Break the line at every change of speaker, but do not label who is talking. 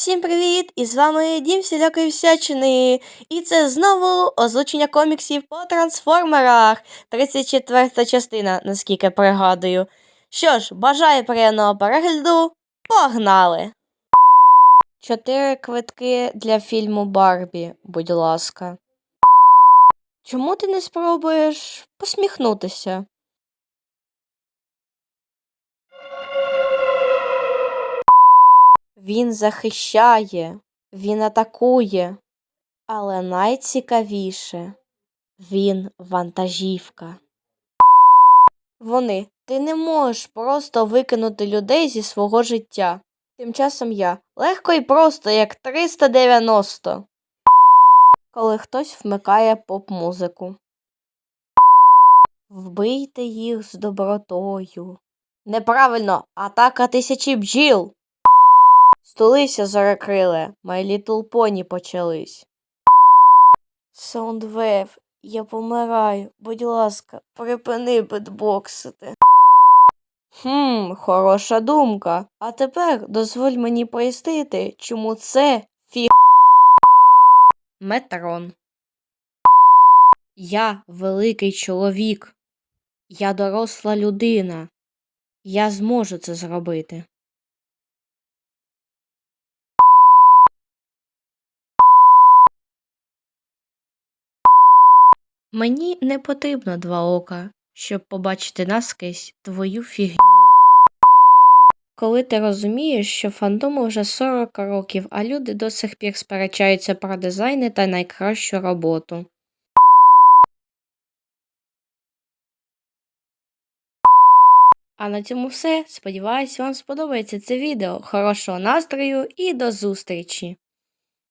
Всім привіт! І з вами Дім Всілякої Всячини. І це знову озвучення коміксів по трансформерах. 34 частина, наскільки пригадую. Що ж, бажаю приємного перегляду. Погнали! Чотири квитки для фільму Барбі, будь ласка. Чому ти не спробуєш посміхнутися? Він захищає, він атакує, але найцікавіше він вантажівка. Вони, ти не можеш просто викинути людей зі свого життя. Тим часом я легко і просто, як 390. Коли хтось вмикає поп-музику. Вбийте їх з добротою. Неправильно, атака тисячі бджіл. Стулися заракриле, My Little Pony почались. Soundwave, я помираю. Будь ласка, припини битбоксити. Хм, хороша думка. А тепер дозволь мені пояснити, чому це фі. Метрон. Я великий чоловік. Я доросла людина. Я зможу це зробити. Мені не потрібно два ока, щоб побачити наскрізь твою фігню. Коли ти розумієш, що фандому вже 40 років, а люди до сих пір сперечаються про дизайни та найкращу роботу. А на цьому все. Сподіваюсь, вам сподобається це відео. Хорошого настрою і до зустрічі!